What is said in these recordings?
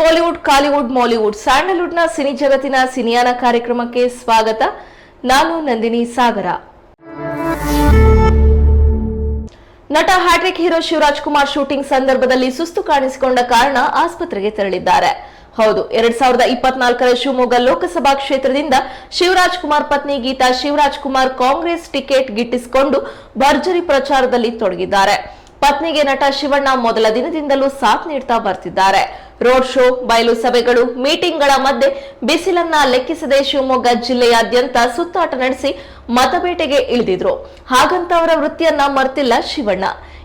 Bollywood, Kollywood, Mollywood. ಸ್ಯಾಂಡಲ್ವುಡ್ನ cine ಜಗತ್ತಿನ ಸಿನಿಯಾನ ಕಾರ್ಯಕ್ರಮಕ್ಕೆ ಸ್ವಾಗತ. ನಾನು ನಂದಿನಿ ಸಾಗರ. ನಟ hat-trick hero Shivaraj Kumar shooting ಸಂದರ್ಭದಲ್ಲಿ ಸುಸ್ತು ಕಾಣಿಸಿಕೊಂಡ ಕಾರಣ ಆಸ್ಪತ್ರೆಗೆ ತೆರಳಿದ್ದಾರೆ. ಹೌದು, ಎರಡ್ ಸಾವಿರದ ಇಪ್ಪತ್ನಾಲ್ಕರ ಶಿವಮೊಗ್ಗ ಲೋಕಸಭಾ ಕ್ಷೇತ್ರದಿಂದ ಶಿವರಾಜ್ ಕುಮಾರ್ ಪತ್ನಿ ಗೀತಾ ಶಿವರಾಜ್ ಕುಮಾರ್ ಕಾಂಗ್ರೆಸ್ ಟಿಕೆಟ್ ಗಿಟ್ಟಿಸಿಕೊಂಡು ಭರ್ಜರಿ ಪ್ರಚಾರದಲ್ಲಿ ತೊಡಗಿದ್ದಾರೆ. ಪತ್ನಿಗೆ ನಟ ಶಿವಣ್ಣ ಮೊದಲ ದಿನದಿಂದಲೂ ಸಾಥ್ ನೀಡ್ತಾ ಬರ್ತಿದ್ದಾರೆ. ರೋಡ್ ಶೋ, ಬಯಲು ಸಭೆಗಳು, ಮೀಟಿಂಗ್ಗಳ ಮಧ್ಯೆ ಬಿಸಿಲನ್ನ ಲೆಕ್ಕಿಸದೆ ಶಿವಮೊಗ್ಗ ಜಿಲ್ಲೆಯಾದ್ಯಂತ ಸುತ್ತಾಟ ನಡೆಸಿ ಮತಬೇಟೆಗೆ ಇಳಿದಿದ್ರು. ಹಾಗಂತ ಅವರ ವೃತ್ತಿಯನ್ನ ಮರ್ತಿಲ್ಲ ಶಿವಣ್ಣ.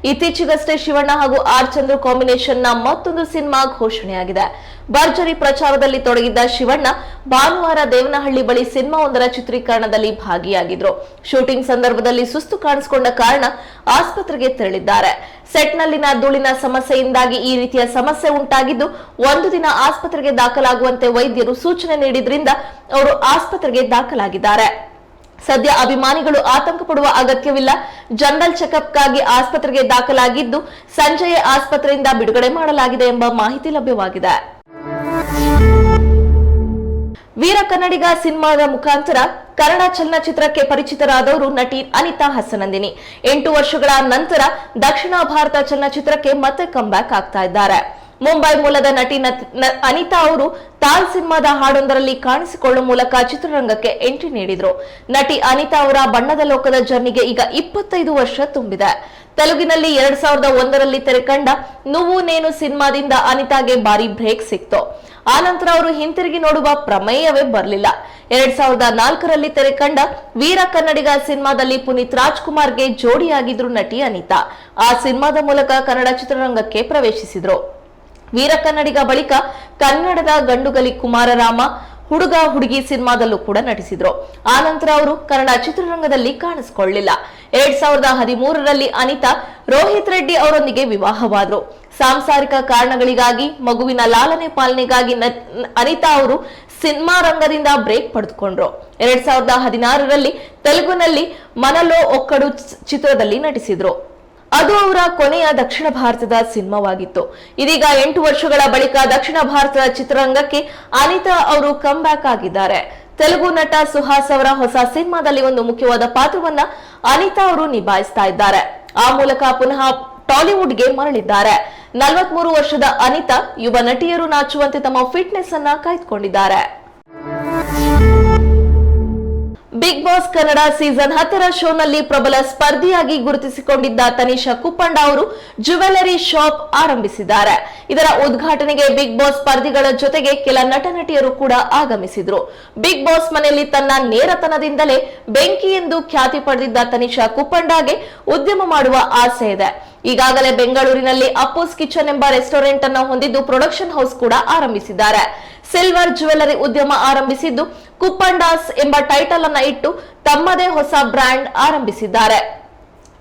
ಇತ್ತೀಚೆಗಷ್ಟೇ ಶಿವಣ್ಣ ಹಾಗೂ ಆರ್ ಚಂದ್ರು ಕಾಂಬಿನೇಷನ್ನ ಮತ್ತೊಂದು ಸಿನಿಮಾ ಘೋಷಣೆಯಾಗಿದೆ. ಭರ್ಜರಿ ಪ್ರಚಾರದಲ್ಲಿ ತೊಡಗಿದ್ದ ಶಿವಣ್ಣ ಭಾನುವಾರ ದೇವನಹಳ್ಳಿ ಬಳಿ ಸಿನಿಮಾ ಒಂದರ ಚಿತ್ರೀಕರಣದಲ್ಲಿ ಭಾಗಿಯಾಗಿದ್ರು. ಶೂಟಿಂಗ್ ಸಂದರ್ಭದಲ್ಲಿ ಸುಸ್ತು ಕಾಣಿಸಿಕೊಂಡ ಕಾರಣ ಆಸ್ಪತ್ರೆಗೆ ತೆರಳಿದ್ದಾರೆ. ಸೆಟ್ನಲ್ಲಿನ ಧೂಳಿನ ಸಮಸ್ಯೆಯಿಂದಾಗಿ ಈ ರೀತಿಯ ಸಮಸ್ಯೆ ಉಂಟಾಗಿದ್ದು, ಒಂದು ದಿನ ಆಸ್ಪತ್ರೆಗೆ ದಾಖಲಾಗುವಂತೆ ವೈದ್ಯರು ಸೂಚನೆ ನೀಡಿದ್ರಿಂದ ಅವರು ಆಸ್ಪತ್ರೆಗೆ ದಾಖಲಾಗಿದ್ದಾರೆ. ಸದ್ಯ ಅಭಿಮಾನಿಗಳು ಆತಂಕ ಪಡುವ ಅಗತ್ಯವಿಲ್ಲ. ಜನರಲ್ ಚೆಕಪ್ಗಾಗಿ ಆಸ್ಪತ್ರೆಗೆ ದಾಖಲಾಗಿದ್ದು, ಸಂಜೆಯೇ ಆಸ್ಪತ್ರೆಯಿಂದ ಬಿಡುಗಡೆ ಮಾಡಲಾಗಿದೆ ಎಂಬ ಮಾಹಿತಿ ಲಭ್ಯವಾಗಿದೆ. ವೀರ ಕನ್ನಡಿಗ ಸಿನಿಮಾದ ಮುಖಾಂತರ ಕನ್ನಡ ಚಲನಚಿತ್ರಕ್ಕೆ ಪರಿಚಿತರಾದವರು ನಟಿ ಅನಿತಾ ಹಸನಂದಿನಿ. ಎಂಟು ವರ್ಷಗಳ ನಂತರ ದಕ್ಷಿಣ ಭಾರತ ಚಲನಚಿತ್ರಕ್ಕೆ ಮತ್ತೆ ಕಂಬ್ಯಾಕ್ ಆಗ್ತಾ ಇದ್ದಾರೆ. ಮುಂಬೈ ಮೂಲದ ನಟಿ ಅನಿತಾ ಅವರು ತಾಲ್ ಸಿನಿಮಾದ ಹಾಡೊಂದರಲ್ಲಿ ಕಾಣಿಸಿಕೊಳ್ಳುವ ಮೂಲಕ ಚಿತ್ರರಂಗಕ್ಕೆ ಎಂಟ್ರಿ ನೀಡಿದ್ರು. ನಟಿ ಅನಿತಾ ಅವರ ಬಣ್ಣದ ಲೋಕದ ಜರ್ನಿಗೆ ಈಗ ಇಪ್ಪತ್ತೈದು ವರ್ಷ ತುಂಬಿದೆ. ತೆಲುಗಿನಲ್ಲಿ ಎರಡ್ ಸಾವಿರದ ಒಂದರಲ್ಲಿ ತೆರೆಕಂಡ ನುವ್ವು ನೇನು ಸಿನಿಮಾದಿಂದ ಅನಿತಾಗೆ ಭಾರಿ ಬ್ರೇಕ್ ಸಿಕ್ತು. ಆ ನಂತರ ಅವರು ಹಿಂತಿರುಗಿ ನೋಡುವ ಪ್ರಮೇಯವೇ ಬರಲಿಲ್ಲ. ಎರಡ್ ಸಾವಿರದ ನಾಲ್ಕರಲ್ಲಿ ತೆರೆಕಂಡ ವೀರ ಕನ್ನಡಿಗ ಸಿನಿಮಾದಲ್ಲಿ ಪುನೀತ್ ರಾಜ್ಕುಮಾರ್ಗೆ ಜೋಡಿಯಾಗಿದ್ರು ನಟಿ ಅನಿತಾ. ಆ ಸಿನಿಮಾದ ಮೂಲಕ ಕನ್ನಡ ಚಿತ್ರರಂಗಕ್ಕೆ ಪ್ರವೇಶಿಸಿದ್ರು. ವೀರ ಕನ್ನಡಿಗ ಬಳಿಕ ಕನ್ನಡದ ಗಂಡುಗಲಿ ಕುಮಾರರಾಮ ಹುಡುಗ ಹುಡುಗಿ ಸಿನಿಮಾದಲ್ಲೂ ಕೂಡ ನಟಿಸಿದ್ರು. ಆನಂತರ ಅವರು ಕನ್ನಡ ಚಿತ್ರರಂಗದಲ್ಲಿ ಕಾಣಿಸಿಕೊಳ್ಳಿಲ್ಲ ಎರಡ್ ಸಾವಿರದ ಹದಿಮೂರರಲ್ಲಿ ಅನಿತಾ, ರೋಹಿತ್ ರೆಡ್ಡಿ ಅವರೊಂದಿಗೆ ವಿವಾಹವಾದ್ರು. ಸಾಂಸಾರಿಕ ಕಾರಣಗಳಿಗಾಗಿ, ಮಗುವಿನ ಲಾಲನೆ ಪಾಲನೆಗಾಗಿ ಅನಿತಾ ಅವರು ಸಿನಿಮಾ ರಂಗದಿಂದ ಬ್ರೇಕ್ ಪಡೆದುಕೊಂಡ್ರು. ಎರಡ್ ಸಾವಿರದ ಹದಿನಾರರಲ್ಲಿ ತೆಲುಗುನಲ್ಲಿ ಮನಲೋ ಒಕ್ಕಡು ಚಿತ್ರದಲ್ಲಿ ನಟಿಸಿದ್ರು. ಅದು ಅವರ ಕೊನೆಯ ದಕ್ಷಿಣ ಭಾರತದ ಸಿನಿಮಾವಾಗಿತ್ತು. ಇದೀಗ ಎಂಟು ವರ್ಷಗಳ ಬಳಿಕ ದಕ್ಷಿಣ ಭಾರತದ ಚಿತ್ರರಂಗಕ್ಕೆ ಅನಿತಾ ಅವರು ಬ್ಯಾಕ್ ಆಗಿದ್ದಾರೆ. ತೆಲುಗು ನಟ ಸುಹಾಸ್ ಅವರ ಹೊಸ ಸಿನಿಮಾದಲ್ಲಿ ಒಂದು ಮುಖ್ಯವಾದ ಪಾತ್ರವನ್ನ ಅನಿತಾ ಅವರು ನಿಭಾಯಿಸ್ತಾ ಇದ್ದಾರೆ. ಆ ಮೂಲಕ ಪುನಃ ಟಾಲಿವುಡ್ಗೆ ಮರಳಿದ್ದಾರೆ. ನಲವತ್ಮೂರು ವರ್ಷದ ಅನಿತಾ ಯುವ ನಟಿಯರು ನಾಚುವಂತೆ ತಮ್ಮ ಫಿಟ್ನೆಸ್ ಅನ್ನ ಕಾಯ್ದುಕೊಂಡಿದ್ದಾರೆ. ಬಿಗ್ ಬಾಸ್ ಕನ್ನಡ ಸೀಸನ್ ಹತ್ತರ ಶೋನಲ್ಲಿ ಪ್ರಬಲ ಸ್ಪರ್ಧಿಯಾಗಿ ಗುರುತಿಸಿಕೊಂಡಿದ್ದ ತನಿಷಾ ಕುಪ್ಪಂಡ ಅವರು ಜ್ಯುವೆಲರಿ ಶಾಪ್ ಆರಂಭಿಸಿದ್ದಾರೆ. ಇದರ ಉದ್ಘಾಟನೆಗೆ ಬಿಗ್ ಬಾಸ್ ಸ್ಪರ್ಧಿಗಳ ಜೊತೆಗೆ ಕೆಲ ನಟ ನಟಿಯರು ಕೂಡ ಆಗಮಿಸಿದ್ರು. ಬಿಗ್ ಬಾಸ್ ಮನೆಯಲ್ಲಿ ತನ್ನ ನೇರತನದಿಂದಲೇ ಬೆಂಕಿ ಎಂದು ಖ್ಯಾತಿ ಪಡೆದಿದ್ದ ತನಿಷಾ ಕುಪ್ಪಂಡಾಗೆ ಉದ್ಯಮ ಮಾಡುವ ಆಸೆ ಇದೆ. ಈಗಾಗಲೇ ಬೆಂಗಳೂರಿನಲ್ಲಿ ಅಪ್ಪೋಸ್ ಕಿಚನ್ ಎಂಬ ರೆಸ್ಟೋರೆಂಟ್ ಅನ್ನು ಹೊಂದಿದ್ದು ಪ್ರೊಡಕ್ಷನ್ ಹೌಸ್ ಕೂಡ ಆರಂಭಿಸಿದ್ದಾರೆ. ಸಿಲ್ವರ್ ಜ್ಯುವೆಲರಿ ಉದ್ಯಮ ಆರಂಭಿಸಿದ್ದು ಕುಪ್ಪಂಡಾಸ್ ಎಂಬ ಟೈಟಲ್ ಅನ್ನ ಇಟ್ಟು ತಮ್ಮದೇ ಹೊಸ ಬ್ರ್ಯಾಂಡ್ ಆರಂಭಿಸಿದ್ದಾರೆ.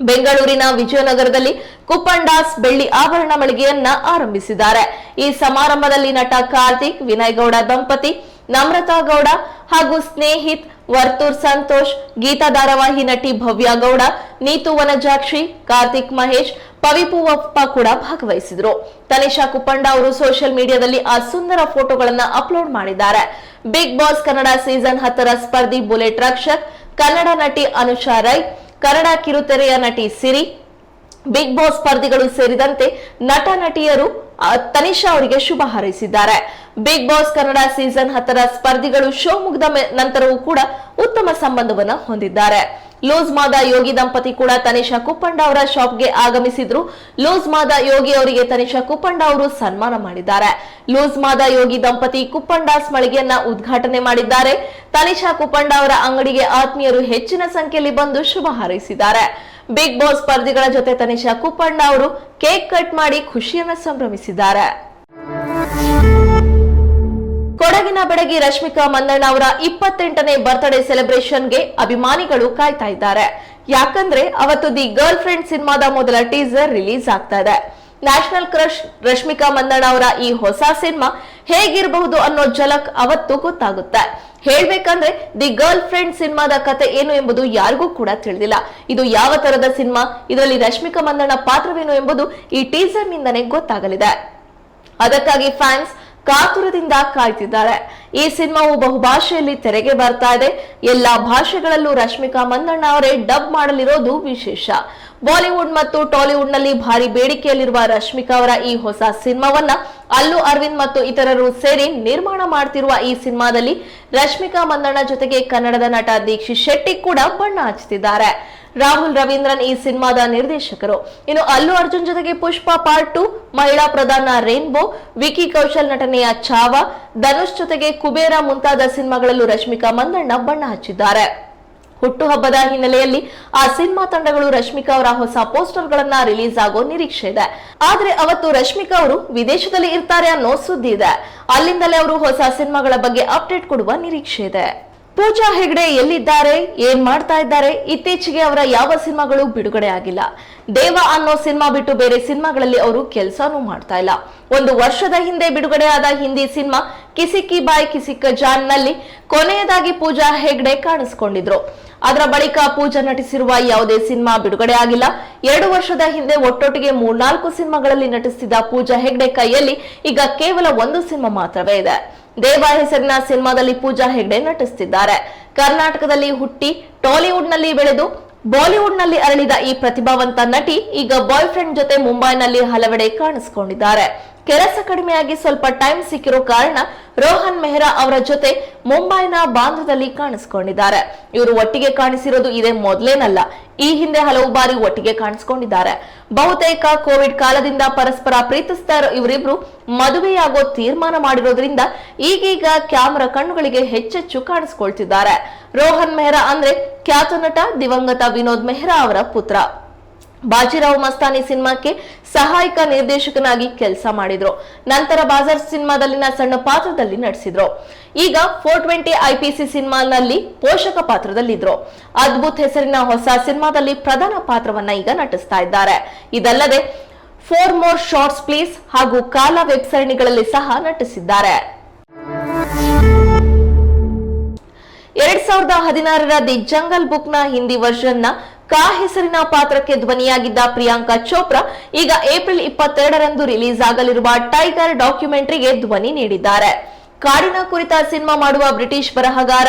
ಬೆಂಗಳೂರಿನ ವಿಜಯನಗರದಲ್ಲಿ ಕುಪ್ಪಂಡಾಸ್ ಬೆಳ್ಳಿ ಆಭರಣ ಮಳಿಗೆಯನ್ನ ಆರಂಭಿಸಿದ್ದಾರೆ. ಈ ಸಮಾರಂಭದಲ್ಲಿ ನಟ ಕಾರ್ತಿಕ್ ವಿನಯ್ ಗೌಡ ದಂಪತಿ ನಮ್ರತಾ ಗೌಡ ಹಾಗೂ ಸ್ನೇಹಿತ್ ವರ್ತೂರ್ ಸಂತೋಷ್, ಗೀತಾ ಧಾರಾವಾಹಿ ನಟಿ ಭವ್ಯ ಗೌಡ, ನೀತು ವನಜಾಕ್ಷಿ, ಕಾರ್ತಿಕ್ ಮಹೇಶ್ ಪವಿಪೂವಪ್ಪ ಕೂಡ ಭಾಗವಹಿಸಿದ್ರು. ತನಿಷಾ ಕುಪ್ಪಂಡ ಅವರು ಸೋಷಿಯಲ್ ಮೀಡಿಯಾದಲ್ಲಿ ಆ ಸುಂದರ ಫೋಟೋಗಳನ್ನ ಅಪ್ಲೋಡ್ ಮಾಡಿದ್ದಾರೆ. ಬಿಗ್ ಬಾಸ್ ಕನ್ನಡ ಸೀಸನ್ ಹತ್ತರ ಸ್ಪರ್ಧಿ ಬುಲೆಟ್ ರಕ್ಷಕ್, ಕನ್ನಡ ನಟಿ ಅನುಷಾ ರೈ, ಕನ್ನಡ ಕಿರುತೆರೆಯ ನಟಿ ಸಿರಿ ಬಿಗ್ ಬಾಸ್ ಸ್ಪರ್ಧಿಗಳು ಸೇರಿದಂತೆ ನಟ, ನಟಿಯರು ತನಿಷಾ ಅವರಿಗೆ ಶುಭ ಹಾರೈಸಿದ್ದಾರೆ. ಬಿಗ್ ಬಾಸ್ ಕನ್ನಡ ಸೀಸನ್ ಹತ್ತರ ಸ್ಪರ್ಧಿಗಳು ಶೋ ಮುಗಿದ ನಂತರವೂ ಕೂಡ ಉತ್ತಮ ಸಂಬಂಧವನ್ನ ಹೊಂದಿದ್ದಾರೆ. ಲೂಸ್ ಮಾದ ಯೋಗಿ ದಂಪತಿ ಕೂಡ ತನಿಷಾ ಕುಪ್ಪಂಡ ಅವರ ಶಾಪ್ಗೆ ಆಗಮಿಸಿದ್ರು. ಲೂಸ್ ಮಾದ ಯೋಗಿ ಅವರಿಗೆ ತನಿಷಾ ಕುಪ್ಪಂಡ ಅವರು ಸನ್ಮಾನ ಮಾಡಿದ್ದಾರೆ. ಲೂಸ್ ಮಾದ ಯೋಗಿ ದಂಪತಿ ಕುಪ್ಪಂಡಾಸ್ ಮಳಿಗೆಯನ್ನ ಉದ್ಘಾಟನೆ ಮಾಡಿದ್ದಾರೆ. ತನಿಷಾ ಕುಪ್ಪಂಡ ಅವರ ಅಂಗಡಿಗೆ ಆತ್ಮೀಯರು ಹೆಚ್ಚಿನ ಸಂಖ್ಯೆಯಲ್ಲಿ ಬಂದು ಶುಭ ಹಾರೈಸಿದ್ದಾರೆ. ಬಿಗ್ ಬಾಸ್ ಸ್ಪರ್ಧಿಗಳ ಜೊತೆ ತನಿಷಾ ಕುಪ್ಪಣ್ಣ ಅವರು ಕೇಕ್ ಕಟ್ ಮಾಡಿ ಖುಷಿಯನ್ನ ಸಂಭ್ರಮಿಸಿದ್ದಾರೆ. ಕೊಡಗಿನ ಬೆಡಗಿ ರಶ್ಮಿಕಾ ಮಂದಣ್ಣ ಅವರ ಇಪ್ಪತ್ತೆಂಟನೇ ಬರ್ತ್ಡೇ ಸೆಲೆಬ್ರೇಷನ್ಗೆ ಅಭಿಮಾನಿಗಳು ಕಾಯ್ತಾ ಇದ್ದಾರೆ. ಯಾಕಂದ್ರೆ ಅವತ್ತು ದಿ ಗರ್ಲ್ ಫ್ರೆಂಡ್ ಸಿನಿಮಾದ ಮೊದಲ ಟೀಸರ್ ರಿಲೀಸ್ ಆಗ್ತಾ ಇದೆ. ನ್ಯಾಷನಲ್ ಕ್ರಶ್ ರಶ್ಮಿಕಾ ಮಂದಣ್ಣ ಅವರ ಈ ಹೊಸ ಸಿನಿಮಾ ಹೇಗಿರಬಹುದು ಅನ್ನೋ ಝಲಕ್ ಅವತ್ತು ಗೊತ್ತಾಗುತ್ತೆ. ಹೇಳ್ಬೇಕಂದ್ರೆ, ದಿ ಗರ್ಲ್ ಫ್ರೆಂಡ್ ಸಿನಿಮಾದ ಕತೆ ಏನು ಎಂಬುದು ಯಾರಿಗೂ ಕೂಡ ತಿಳಿದಿಲ್ಲ. ಇದು ಯಾವ ತರದ ಸಿನಿಮಾ? ಇದರಲ್ಲಿ ರಶ್ಮಿಕಾ ಮಂದಣ್ಣ ಪಾತ್ರವೇನು ಎಂಬುದು ಈ ಟೀಸರ್ ನಿಂದನೇ ಗೊತ್ತಾಗಲಿದೆ. ಅದಕ್ಕಾಗಿ ಫ್ಯಾನ್ಸ್ ಕಾತುರದಿಂದ ಕಾಯ್ತಿದ್ದಾರೆ. ಈ ಸಿನಿಮಾವು ಬಹುಭಾಷೆಯಲ್ಲಿ ತೆರೆಗೆ ಬರ್ತಾ ಇದೆ. ಎಲ್ಲಾ ಭಾಷೆಗಳಲ್ಲೂ ರಶ್ಮಿಕಾ ಮಂದಣ್ಣ ಅವರೇ ಡಬ್ ಮಾಡಲಿರೋದು ವಿಶೇಷ. ಬಾಲಿವುಡ್ ಮತ್ತು ಟಾಲಿವುಡ್ನಲ್ಲಿ ಭಾರಿ ಬೇಡಿಕೆಯಲ್ಲಿರುವ ರಶ್ಮಿಕಾ ಅವರ ಈ ಹೊಸ ಸಿನಿಮಾವನ್ನ ಅಲ್ಲು, ಅರವಿಂದ್ ಮತ್ತು ಇತರರು ಸೇರಿ ನಿರ್ಮಾಣ ಮಾಡ್ತಿರುವ ಈ ಸಿನಿಮಾದಲ್ಲಿ ರಶ್ಮಿಕಾ ಮಂದಣ್ಣ ಜೊತೆಗೆ ಕನ್ನಡದ ನಟ ದೀಕ್ಷಿತ್ ಶೆಟ್ಟಿ ಕೂಡ ಬಣ್ಣ ಹಚ್ಚುತ್ತಿದ್ದಾರೆ ರಾಹುಲ್ ರವೀಂದ್ರನ್ ಈ ಸಿನಿಮಾದ ನಿರ್ದೇಶಕರು. ಇನ್ನು ಅಲ್ಲು, ಅರ್ಜುನ್ ಜೊತೆಗೆ ಪುಷ್ಪ ಪಾರ್ಟ್ ಟು, ಮಹಿಳಾ ಪ್ರಧಾನ ರೇನ್ಬೋ, ವಿಕಿ ಕೌಶಲ್ ನಟನೆಯ ಚಾವ ಧನುಷ್ ಜೊತೆಗೆ ಕುಬೇರ ಮುಂತಾದ ಸಿನಿಮಾಗಳಲ್ಲೂ ರಶ್ಮಿಕಾ ಮಂದಣ್ಣ ಬಣ್ಣ ಹಚ್ಚಿದ್ದಾರೆ. ಹುಟ್ಟುಹಬ್ಬದ ಹಿನ್ನೆಲೆಯಲ್ಲಿ ಆ ಸಿನಿಮಾ ತಂಡಗಳು ರಶ್ಮಿಕಾ ಅವರ ಹೊಸ ಪೋಸ್ಟರ್ ಗಳನ್ನ ರಿಲೀಸ್ ಆಗೋ ನಿರೀಕ್ಷೆ ಇದೆ. ಆದ್ರೆ ಅವತ್ತು ರಶ್ಮಿಕಾ ಅವರು ವಿದೇಶದಲ್ಲಿ ಇರ್ತಾರೆ ಅನ್ನೋ ಸುದ್ದಿ ಇದೆ. ಅಲ್ಲಿಂದಲೇ ಅವರು ಹೊಸ ಸಿನಿಮಾಗಳ ಬಗ್ಗೆ ಅಪ್ಡೇಟ್ ಕೊಡುವ ನಿರೀಕ್ಷೆ ಇದೆ. ಪೂಜಾ ಹೆಗ್ಡೆ ಎಲ್ಲಿದ್ದಾರೆ, ಏನ್ ಮಾಡ್ತಾ ಇದ್ದಾರೆ, ಇತ್ತೀಚೆಗೆ ಅವರ ಯಾವ ಸಿನಿಮಾಗಳು ಬಿಡುಗಡೆ ಆಗಿಲ್ಲ. ದೇವ ಅನ್ನೋ ಸಿನಿಮಾ ಬಿಟ್ಟು ಬೇರೆ ಸಿನಿಮಾಗಳಲ್ಲಿ ಅವರು ಕೆಲಸನೂ ಮಾಡ್ತಾ ಇಲ್ಲ. ಒಂದು ವರ್ಷದ ಹಿಂದೆ ಬಿಡುಗಡೆ ಆದ ಹಿಂದಿ ಸಿನಿಮಾ ಕಿಸಿಕಿ ಬಾಯ್ ಕಿಸಿಕ ಜಾನ್ನಲ್ಲಿ ಕೊನೆಯದಾಗಿ ಪೂಜಾ ಹೆಗ್ಡೆ ಕಾಣಿಸಿಕೊಂಡಿದ್ರು. ಅದರ ಬಳಿಕ ಪೂಜಾ ನಟಿಸಿರುವ ಯಾವುದೇ ಸಿನಿಮಾ ಬಿಡುಗಡೆ ಆಗಿಲ್ಲ. ಎರಡು ವರ್ಷದ ಹಿಂದೆ ಒಟ್ಟೊಟ್ಟಿಗೆ ಮೂರ್ನಾಲ್ಕು ಸಿನಿಮಾಗಳಲ್ಲಿ ನಟಿಸಿದ ಪೂಜಾ ಹೆಗ್ಡೆ ಕೈಯಲ್ಲಿ ಈಗ ಕೇವಲ ಒಂದು ಸಿನಿಮಾ ಮಾತ್ರವೇ ಇದೆ. ದೇವ ಹೆಸರಿನ ಸಿನಿಮಾದಲ್ಲಿ ಪೂಜಾ ಹೆಗ್ಡೆ ನಟಿಸುತ್ತಿದ್ದಾರೆ ಕರ್ನಾಟಕದಲ್ಲಿ ಹುಟ್ಟಿ, ಟಾಲಿವುಡ್ನಲ್ಲಿ ಬೆಳೆದು ಬಾಲಿವುಡ್ನಲ್ಲಿ ಅರಳಿದ ಈ ಪ್ರತಿಭಾವಂತ ನಟಿ ಈಗ ಬಾಯ್ ಫ್ರೆಂಡ್ ಜೊತೆ ಮುಂಬೈನಲ್ಲಿ ಹಲವೆಡೆ ಕಾಣಿಸಿಕೊಂಡಿದ್ದಾರೆ. ಕೆಲಸ ಕಡಿಮೆಯಾಗಿ ಸ್ವಲ್ಪ ಟೈಮ್ ಸಿಕ್ಕಿರೋ ಕಾರಣ ರೋಹನ್ ಮೆಹ್ರಾ ಅವರ ಜೊತೆ ಮುಂಬೈನ ಬಾಂಧದಲ್ಲಿ ಕಾಣಿಸಿಕೊಂಡಿದ್ದಾರೆ. ಇವರು ಒಟ್ಟಿಗೆ ಕಾಣಿಸಿರೋದು ಇದೇ ಮೊದಲೇನಲ್ಲ. ಈ ಹಿಂದೆ ಹಲವು ಬಾರಿ ಒಟ್ಟಿಗೆ ಕಾಣಿಸಿಕೊಂಡಿದ್ದಾರೆ. ಬಹುತೇಕ ಕೋವಿಡ್ ಕಾಲದಿಂದ ಪರಸ್ಪರ ಪ್ರೀತಿಸ್ತಾ ಇರೋ ಇವರಿಬ್ರು ಮದುವೆಯಾಗೋ ತೀರ್ಮಾನ ಮಾಡಿರೋದ್ರಿಂದ ಈಗೀಗ ಕ್ಯಾಮರಾ ಕಣ್ಣುಗಳಿಗೆ ಹೆಚ್ಚೆಚ್ಚು ಕಾಣಿಸ್ಕೊಳ್ತಿದ್ದಾರೆ. ರೋಹನ್ ಮೆಹ್ರಾ ಅಂದ್ರೆ ಖ್ಯಾತ ನಟ ದಿವಂಗತ ವಿನೋದ್ ಮೆಹ್ರಾ ಅವರ ಪುತ್ರ. ಬಾಜಿರಾವ್ ಮಸ್ತಾನಿ ಸಿನಿಮಾಕ್ಕೆ ಸಹಾಯಕ ನಿರ್ದೇಶಕನಾಗಿ ಕೆಲಸ ಮಾಡಿದ್ರು. ನಂತರ ಬಾಜಾರ್ ಸಿನಿಮಾದಲ್ಲಿನ ಸಣ್ಣ ಪಾತ್ರದಲ್ಲಿ ನಟಿಸಿದ್ರು. ಈಗ ಫೋರ್ ಟ್ವೆಂಟಿ ಐಪಿಸಿ ಸಿನಿಮಾನಲ್ಲಿ ಪೋಷಕ ಪಾತ್ರದಲ್ಲಿದ್ರು. ಅದ್ಭುತ್ ಹೆಸರಿನ ಹೊಸ ಸಿನಿಮಾದಲ್ಲಿ ಪ್ರಧಾನ ಪಾತ್ರವನ್ನ ಈಗ ನಟಿಸ್ತಾ ಇದ್ದಾರೆ. ಇದಲ್ಲದೆ ಫೋರ್ ಮೋರ್ ಶಾರ್ಟ್ಸ್ ಪ್ಲೀಸ್ ಹಾಗೂ ಕಾಲ ವೆಬ್ ಸರಣಿಗಳಲ್ಲಿ ಸಹ ನಟಿಸಿದ್ದಾರೆ. ಎರಡ್ ಸಾವಿರದ ಹದಿನಾರರ ದಿ ಜಂಗಲ್ ಬುಕ್ನ ಹಿಂದಿ ವರ್ಷನ್ ಕಾ ಹೆಸರಿನ ಪಾತ್ರಕ್ಕೆ ಧ್ವನಿಯಾಗಿದ್ದ ಪ್ರಿಯಾಂಕಾ ಚೋಪ್ರಾ ಈಗ ಏಪ್ರಿಲ್ ಇಪ್ಪತ್ತೆರಡರಂದು ರಿಲೀಸ್ ಆಗಲಿರುವ ಟೈಗರ್ ಡಾಕ್ಯುಮೆಂಟರಿಗೆ ಧ್ವನಿ ನೀಡಿದ್ದಾರೆ. ಕಾಡಿನ ಕುರಿತ ಸಿನಿಮಾ ಮಾಡುವ ಬ್ರಿಟಿಷ್ ಬರಹಗಾರ,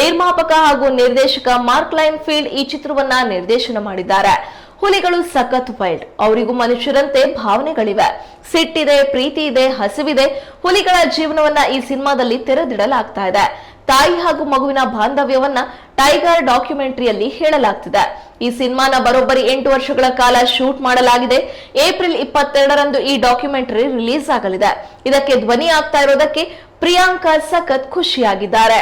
ನಿರ್ಮಾಪಕ ಹಾಗೂ ನಿರ್ದೇಶಕ ಮಾರ್ಕ್ ಲೈನ್ ಫೀಲ್ಡ್ ಈ ಚಿತ್ರವನ್ನ ನಿರ್ದೇಶನ ಮಾಡಿದ್ದಾರೆ. ಹುಲಿಗಳು ಸಖತ್ ವೈಲ್ಡ್, ಅವರಿಗೂ ಮನುಷ್ಯರಂತೆ ಭಾವನೆಗಳಿವೆ. ಸಿಟ್ಟಿದೆ, ಪ್ರೀತಿ ಇದೆ, ಹಸಿವಿದೆ. ಹುಲಿಗಳ ಜೀವನವನ್ನ ಈ ಸಿನಿಮಾದಲ್ಲಿ ತೆರೆದಿಡಲಾಗ್ತಾ ಇದೆ. ತಾಯಿ ಹಾಗೂ ಮಗುವಿನ ಬಾಂಧವ್ಯವನ್ನ ಟೈಗರ್ ಡಾಕ್ಯುಮೆಂಟರಿಯಲ್ಲಿ ಹೇಳಲಾಗ್ತಿದೆ. ಈ ಸಿನಿಮಾನ ಬರೋಬ್ಬರಿ ಎಂಟು ವರ್ಷಗಳ ಕಾಲ ಶೂಟ್ ಮಾಡಲಾಗಿದೆ. ಏಪ್ರಿಲ್ ಇಪ್ಪತ್ತೆರಡರಂದು ಈ ಡಾಕ್ಯುಮೆಂಟರಿ ರಿಲೀಸ್ ಆಗಲಿದೆ. ಇದಕ್ಕೆ ಧ್ವನಿ ಆಗ್ತಾ ಇರೋದಕ್ಕೆ ಪ್ರಿಯಾಂಕಾ ಸಖತ್ ಖುಷಿಯಾಗಿದ್ದಾರೆ.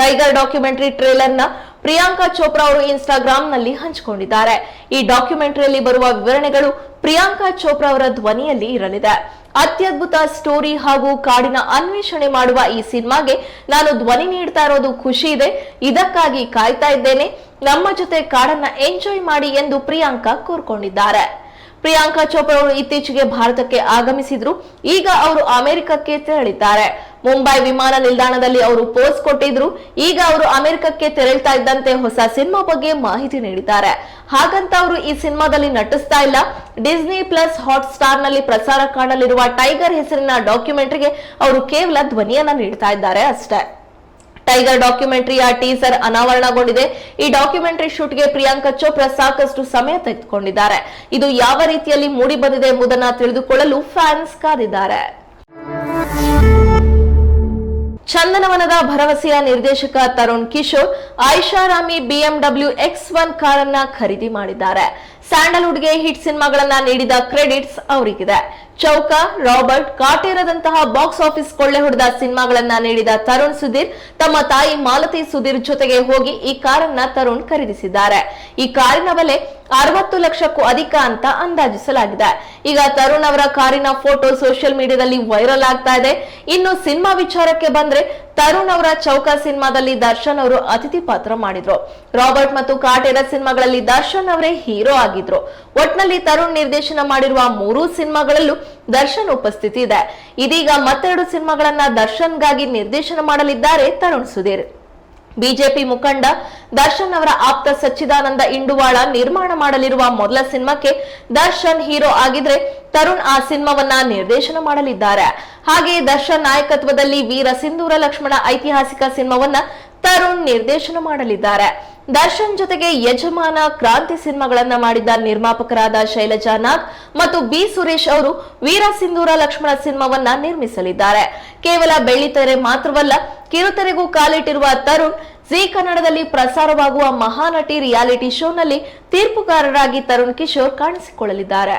ಟೈಗರ್ ಡಾಕ್ಯುಮೆಂಟರಿ ಟ್ರೇಲರ್ನ ಪ್ರಿಯಾಂಕಾ ಚೋಪ್ರಾ ಅವರು ಇನ್ಸ್ಟಾಗ್ರಾಮ್ನಲ್ಲಿ ಹಂಚಿಕೊಂಡಿದ್ದಾರೆ. ಈ ಡಾಕ್ಯುಮೆಂಟರಿಯಲ್ಲಿ ಬರುವ ವಿವರಣೆಗಳು ಪ್ರಿಯಾಂಕಾ ಚೋಪ್ರಾ ಅವರ ಧ್ವನಿಯಲ್ಲಿ ಇರಲಿದೆ. ಅತ್ಯದ್ಭುತ ಸ್ಟೋರಿ ಹಾಗೂ ಕಾಡಿನ ಅನ್ವೇಷಣೆ ಮಾಡುವ ಈ ಸಿನಿಮಾಗೆ ನಾನು ಧ್ವನಿ ನೀಡ್ತಾ ಇರೋದು ಖುಷಿ ಇದೆ. ಇದಕ್ಕಾಗಿ ಕಾಯ್ತಾ ಇದ್ದೇನೆ. ನಮ್ಮ ಜೊತೆ ಕಾಡನ್ನ ಎಂಜಾಯ್ ಮಾಡಿ ಎಂದು ಪ್ರಿಯಾಂಕಾ ಕೋರ್ಕೊಂಡಿದ್ದಾರೆ. ಪ್ರಿಯಾಂಕಾ ಚೋಪ್ರಾ ಅವರು ಇತ್ತೀಚೆಗೆ ಭಾರತಕ್ಕೆ ಆಗಮಿಸಿದ್ರು. ಈಗ ಅವರು ಅಮೆರಿಕಕ್ಕೆ ತೆರಳಿದ್ದಾರೆ. ಮುಂಬೈ ವಿಮಾನ ನಿಲ್ದಾಣದಲ್ಲಿ ಅವರು ಪೋಸ್ ಕೊಟ್ಟಿದ್ರು. ಈಗ ಅವರು ಅಮೆರಿಕಕ್ಕೆ ತೆರಳ್ತಾ ಇದ್ದಂತೆ ಹೊಸ ಸಿನಿಮಾ ಬಗ್ಗೆ ಮಾಹಿತಿ ನೀಡಿದ್ದಾರೆ. ಹಾಗಂತ ಅವರು ಈ ಸಿನಿಮಾದಲ್ಲಿ ನಟಿಸ್ತಾ ಇಲ್ಲ. ಡಿಸ್ನಿ ಪ್ಲಸ್ ಹಾಟ್ ಸ್ಟಾರ್ನಲ್ಲಿ ಪ್ರಸಾರ ಕಾಣಲಿರುವ ಟೈಗರ್ ಹೆಸರಿನ ಡಾಕ್ಯುಮೆಂಟ್ರಿಗೆ ಅವರು ಕೇವಲ ಧ್ವನಿಯನ್ನ ನೀಡ್ತಾ ಇದ್ದಾರೆ ಅಷ್ಟೇ. ಟೈಗರ್ ಡಾಕ್ಯುಮೆಂಟರಿಯ ಟೀಸರ್ ಅನಾವರಣಗೊಂಡಿದೆ. ಈ ಡಾಕ್ಯುಮೆಂಟರಿ ಶೂಟ್ಗೆ ಪ್ರಿಯಾಂಕಾ ಚೋಪ್ರಾ ಸಾಕಷ್ಟು ಸಮಯ ತೆಗೆದುಕೊಂಡಿದ್ದಾರೆ. ಇದು ಯಾವ ರೀತಿಯಲ್ಲಿ ಮೂಡಿ ಬಂದಿದೆ ಎಂಬುದನ್ನು ತಿಳಿದುಕೊಳ್ಳಲು ಫ್ಯಾನ್ಸ್ ಕಾದಿದ್ದಾರೆ. ಚಂದನವನದ ಭರವಸೆಯ ನಿರ್ದೇಶಕ ತರುಣ್ ಕಿಶೋರ್ ಐಷಾರಾಮಿ ಬಿಎಂಡಬ್ಲ್ಯೂ ಎಕ್ಸ್ ಒನ್ ಕಾರನ್ನ ಖರೀದಿ ಮಾಡಿದ್ದಾರೆ. ಸ್ಯಾಂಡಲ್ವುಡ್ಗೆ ಹಿಟ್ ಸಿನಿಮಾಗಳನ್ನ ನೀಡಿದ ಕ್ರೆಡಿಟ್ಸ್ ಅವರಿಗಿದೆ. ಚೌಕ, ರಾಬರ್ಟ್, ಕಾಟೇರದಂತಹ ಬಾಕ್ಸ್ ಆಫೀಸ್ ಕೊಳ್ಳೆ ಹೊಡೆದ ಸಿನಿಮಾಗಳನ್ನ ನೀಡಿದ ತರುಣ್ ಸುಧೀರ್, ತಮ್ಮ ತಾಯಿ ಮಾಲತಿ ಸುಧೀರ್ ಜೊತೆಗೆ ಹೋಗಿ ಈ ಕಾರನ್ನ ತರುಣ್ ಖರೀದಿಸಿದ್ದಾರೆ. ಈ ಕಾರಿನ ಬೆಲೆ ಅರವತ್ತು ಲಕ್ಷಕ್ಕೂ ಅಧಿಕ ಅಂತ ಅಂದಾಜಿಸಲಾಗಿದೆ. ಈಗ ತರುಣ್ ಅವರ ಕಾರಿನ ಫೋಟೋ ಸೋಷಿಯಲ್ ಮೀಡಿಯಾದಲ್ಲಿ ವೈರಲ್ ಆಗ್ತಾ ಇದೆ. ಇನ್ನು ಸಿನಿಮಾ ವಿಚಾರಕ್ಕೆ ಬಂದ್ರೆ ತರುಣ್ ಅವರ ಚೌಕ ಸಿನಿಮಾದಲ್ಲಿ ದರ್ಶನ್ ಅವರು ಅತಿಥಿ ಪಾತ್ರ ಮಾಡಿದ್ರು. ರಾಬರ್ಟ್ ಮತ್ತು ಕಾಟೇರ ಸಿನಿಮಾಗಳಲ್ಲಿ ದರ್ಶನ್ ಅವರೇ ಹೀರೋ ಆಗಿದ್ರು. ಒಟ್ನಲ್ಲಿ ತರುಣ್ ನಿರ್ದೇಶನ ಮಾಡಿರುವ ಮೂರು ಸಿನಿಮಾಗಳಲ್ಲೂ ದರ್ಶನ್ ಉಪಸ್ಥಿತಿ ಇದೆ. ಇದೀಗ ಮತ್ತೆರಡು ಸಿನಿಮಾಗಳನ್ನ ದರ್ಶನ್ಗಾಗಿ ನಿರ್ದೇಶನ ಮಾಡಲಿದ್ದಾರೆ ತರುಣ್ ಸುಧೀರ್. ಬಿಜೆಪಿ ಮುಖಂಡ ದರ್ಶನ್ ಅವರ ಆಪ್ತ ಸಚ್ಚಿದಾನಂದ ಇಂಡುವಾಳ ನಿರ್ಮಾಣ ಮಾಡಲಿರುವ ಮೊದಲ ಸಿನಿಮಾಕ್ಕೆ ದರ್ಶನ್ ಹೀರೋ ಆಗಿದ್ರೆ ತರುಣ್ ಆ ಸಿನಿಮಾವನ್ನ ನಿರ್ದೇಶನ ಮಾಡಲಿದ್ದಾರೆ. ಹಾಗೆಯೇ ದರ್ಶನ್ ನಾಯಕತ್ವದಲ್ಲಿ ವೀರ ಸಿಂಧೂರ ಲಕ್ಷ್ಮಣ ಐತಿಹಾಸಿಕ ಸಿನಿಮಾವನ್ನ ತರುಣ್ ನಿರ್ದೇಶನ ಮಾಡಲಿದ್ದಾರೆ. ದರ್ಶನ್ ಜೊತೆಗೆ ಯಜಮಾನ ಕ್ರಾಂತಿ ಸಿನಿಮಾಗಳನ್ನ ಮಾಡಿದ್ದ ನಿರ್ಮಾಪಕರಾದ ಶೈಲಜಾ ನಾಗ್ ಮತ್ತು ಬಿ ಸುರೇಶ್ ಅವರು ವೀರ ಸಿಂಧೂರ ಲಕ್ಷ್ಮಣ ಸಿನಿಮಾವನ್ನ ನಿರ್ಮಿಸಲಿದ್ದಾರೆ. ಕೇವಲ ಬೆಳ್ಳಿತೆರೆ ಮಾತ್ರವಲ್ಲ, ಕಿರುತೆರೆಗೂ ಕಾಲಿಟ್ಟಿರುವ ತರುಣ್, ಜಿ ಕನ್ನಡದಲ್ಲಿ ಪ್ರಸಾರವಾಗುವ ಮಹಾನಟಿ ರಿಯಾಲಿಟಿ ಶೋನಲ್ಲಿ ತೀರ್ಪುಗಾರರಾಗಿ ತರುಣ್ ಕಿಶೋರ್ ಕಾಣಿಸಿಕೊಳ್ಳಲಿದ್ದಾರೆ.